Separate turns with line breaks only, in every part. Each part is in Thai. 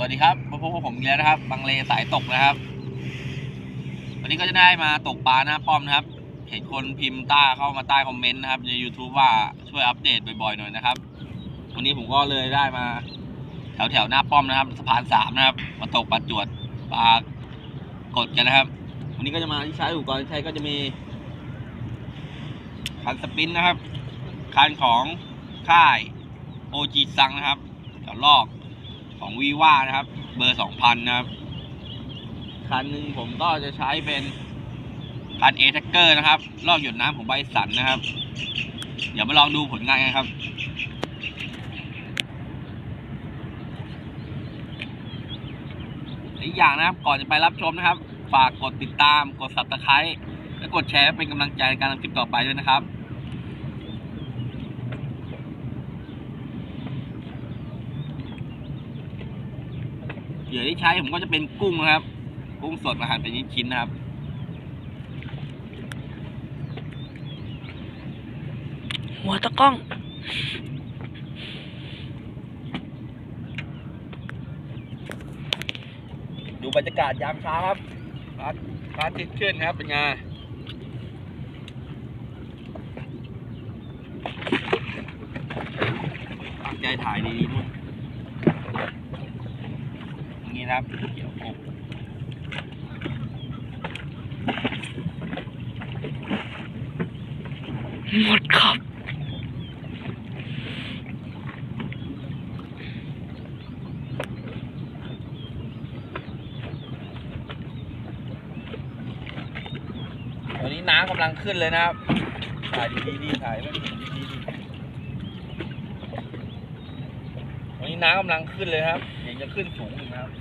สวัสดีครับมาพบกับผมอีกแล้วนะครับ บางเลสายตกนะครับ วันนี้ก็จะได้มาตกปลาหน้าป้อมนะครับ เห็นคนพิมพ์ต้เข้ามาใต้คอมเมนต์นะครับใน YouTube ว่าช่วยอัปเดตบ่อยๆหน่อยนะครับ วันนี้ผมก็เลยได้มา แถวๆหน้าป้อมนะครับสะพานสามนะครับ มาตกปลาจวดปลากดกันนะครับ วันนี้ก็จะมาที่ใช้อุปกรณ์ที่ใช้ก็จะมีคันสปินนะครับคันของค่ายโอจิซังนะครับแถวลอก ของวีว่านะครับ เบอร์สองพันนะครับ คันหนึ่งผมก็จะใช้เป็นคันเอ t ท c เกอร์นะครับลอกหยดน้ำของไบสันนะครับ เดี๋ยวมาลองดูผลงานกันครับอีกอย่างนะครับก่อนจะไปรับชมนะครับ ฝากกดติดตามกด subscribe และกดแชร์เป็นกำลังใจในการทำคลิปต่อไปด้วยนะครับ เหยื่อที่ใช้ผมก็จะเป็นกุ้งนะครับ กุ้งสดมาหั่นเป็นชิ้นๆนะครับ
หัวตะกล้อง
ดูบรรยากาศยามเช้าครับพระอาทิตย์พระอาทิตย์ขึ้นครับ เป็นไงตั้งใจถ่ายดีๆนู่นอย่างนี้นะ ครับเกี่ยวกบ
หมดครับ
วันนี้น้ำกำลังขึ้นเลยนะครับ ถ่ายดีๆดีถ่ายไม่ดีดีวันนี้น้ำกำลังขึ้นเลยครับเดี๋ยวจะขึ้นสูงอีกนะครับ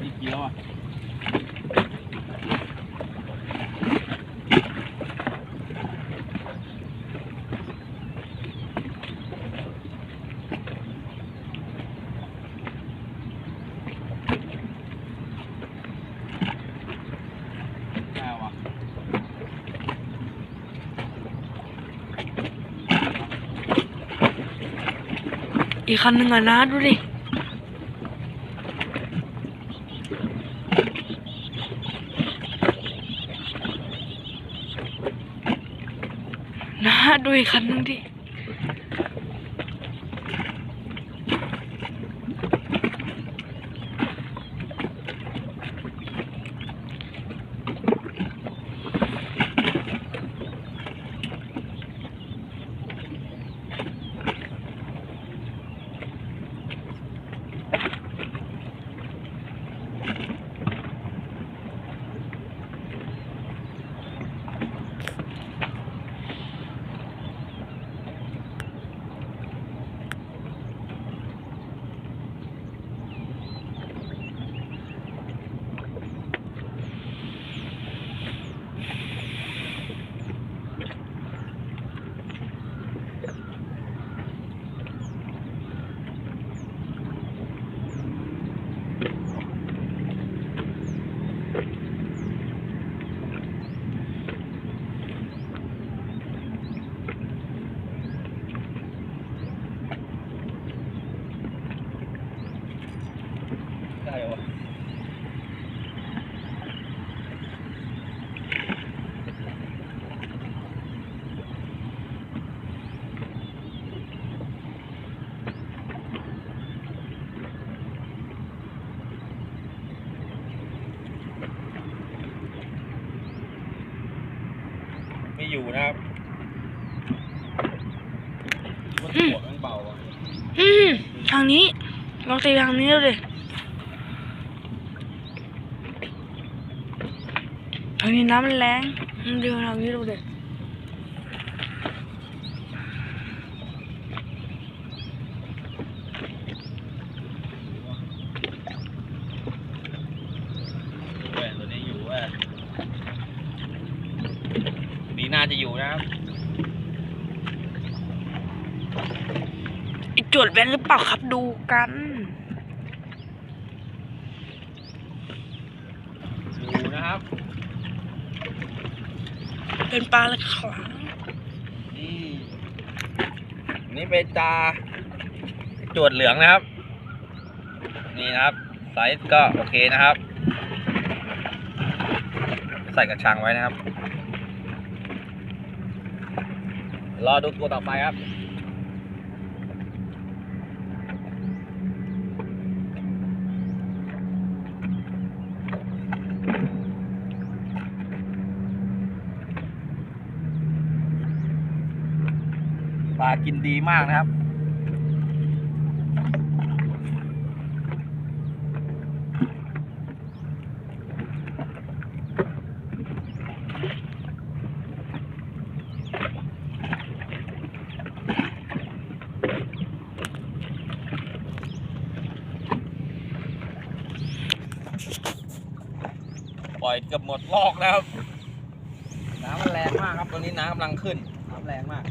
นี่เกี้ยวอะ ได้ว่ะ
อีกคันหนึ่งอะนะดูดินะดูอีกคันหนึ่งดิ
ได้เหรอวะไม่ อยู่นะครับมันหัวมันเบาอะ
อืมทางนี้ลองตีทางนี้ดูดิทางนี้น้ำมันแรงอืมดูทางนี้ดูดิ
เว้ยตัวนี้อยู่เว้ยนี่น่าจะอยู่นะครับ
จวด แว่นหรือเปล่าครับดูกัน
ดูนะครับ
เป็นปลาเลยครับ
นี่นี่เป็นตาจวดเหลืองนะครับ นี่นะครับไซส์ก็โอเคนะครับ ใส่กระชังไว้นะครับ รอดูตัวต่อไปครับ กินดีมากนะครับ ปล่อยเกือบหมดลอกนะครับน้ำมันแรงมากครับตอนนี้น้ำกำลังขึ้นน้ำแรงมาก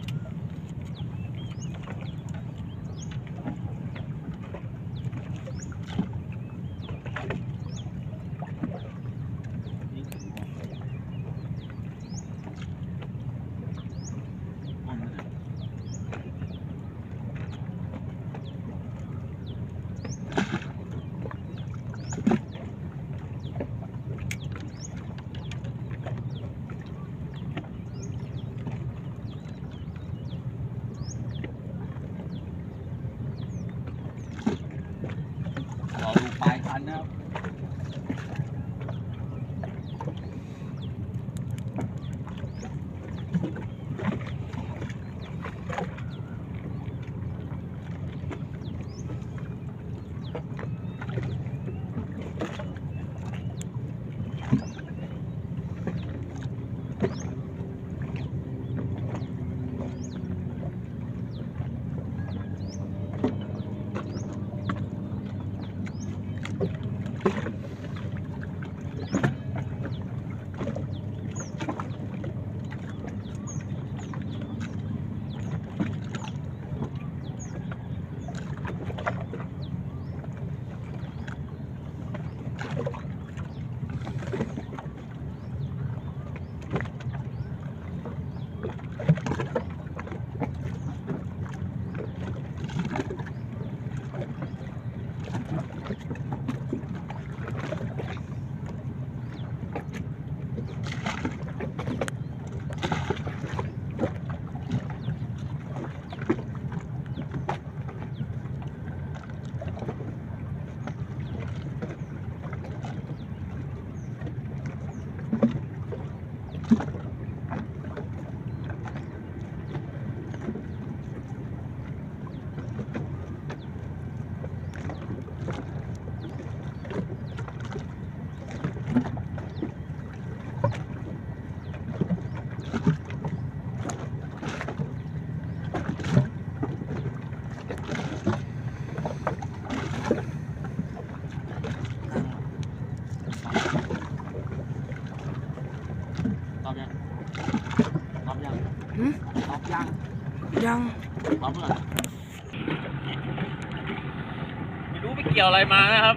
ไม่รู้ไปเกี่ยวอะไรมานะครับ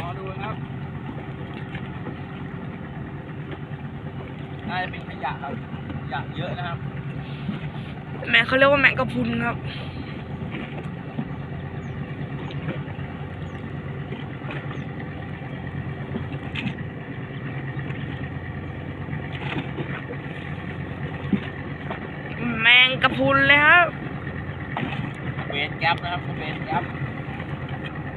รอดูนะครับน่าจะเป็นขยะครับ ขยะเยอะนะครับ
แม่เขาเรียกว่าแมงกะพรุนครับ แมงกะพรุนเลยครับ
เวนแก๊ปนะครับเวนแก๊ป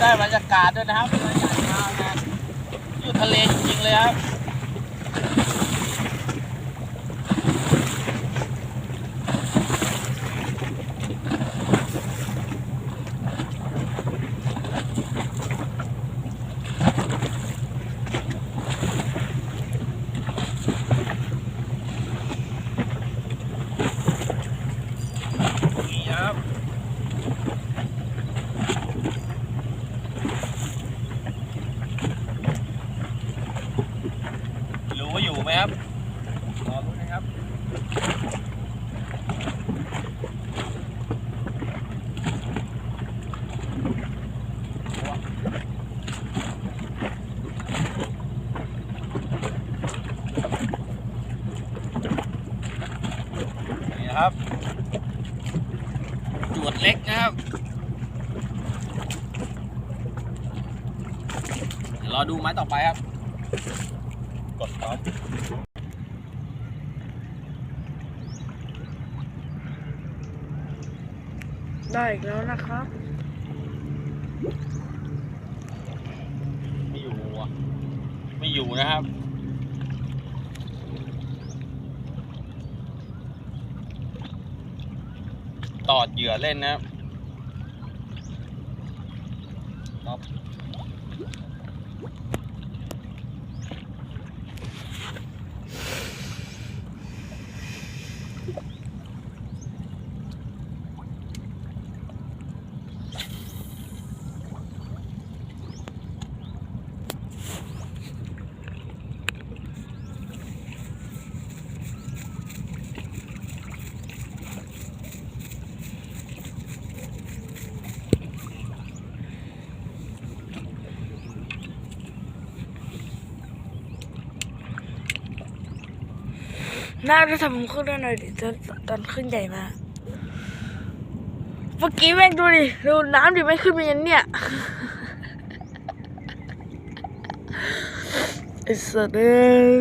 ได้บรรยากาศด้วยนะครับบรรยากาศมากนะอยู่ทะเลจริงๆเลยครับ นะครับ จวดเล็กนะครับเดี๋ยวรอดูไม้ต่อไปครับ กดครับ
ได้อีกแล้วนะครับ
ไม่อยู่อะไม่อยู่นะครับ ตอดเหยื่อเล่นนะครับ
น่าจะทำขึ้นได้หน่อยดิตอนตอนขึ้นใหญ่มากเมื่อกี้แม่งดูดิ ดูน้ำดิไม่ขึ้นมายันเนี่ยไอ้สัตว์เอ้ย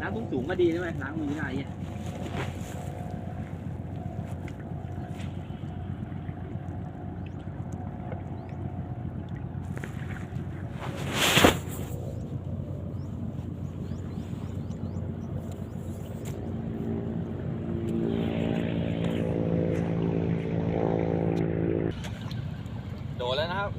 น้ำสูงก็ดีใช่ไหมล้างมือง่ายเนี่ย โดนแล้วนะครับ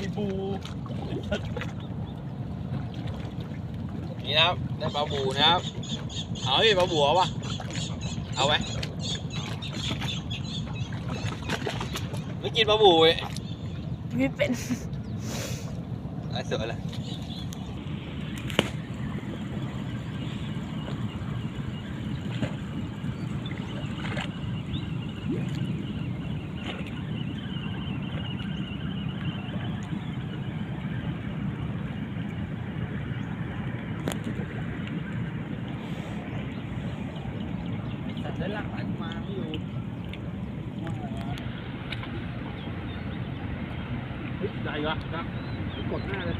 มีบู นี่นะครับได้ปลาบูนะครับ เอาดิปลาบูเอาปะเอาไหมไม่กินปลาบูเว้ย
ไม่เป็น
ไอ้เสือเลยสัตว์เลื้อยหลังไหลมาไม่อยู่เฮ้ยใหญ่วะครับ กดหน้าเลย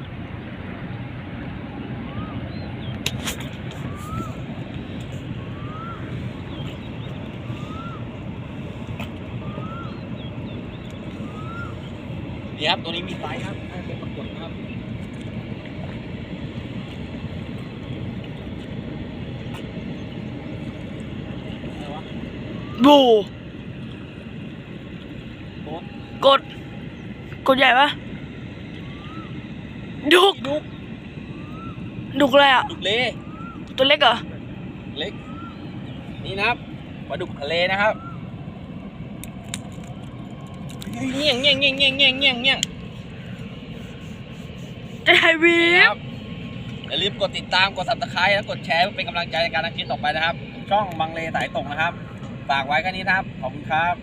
นี่ครับ ตัวนี้มีไซส์ครับเป็นปรากฏนะครับ
บูกด กดใหญ่ปะ ดุก
ดุก
ดุกอะไรอะ
ดุกเล
ตัวเล็กเหรอ
เล็ก นี่นะครับปลาดุกทะเลนะครับเงี้ยงเงี้ยงเงี้ยงเงี้ยงเงี้ยงเงี้ยงเงี้ยง
จะไฮวี
นี่
ฟ
ครับอย่าลืมกดติดตามกด subscribe และกดแชร์เพื่อเป็นกำลังใจในการทำคลิปต่อไปนะครับ ช่องบังเลสายตกนะครับ ฝากไว้แค่นี้นะครับ ขอบคุณครับ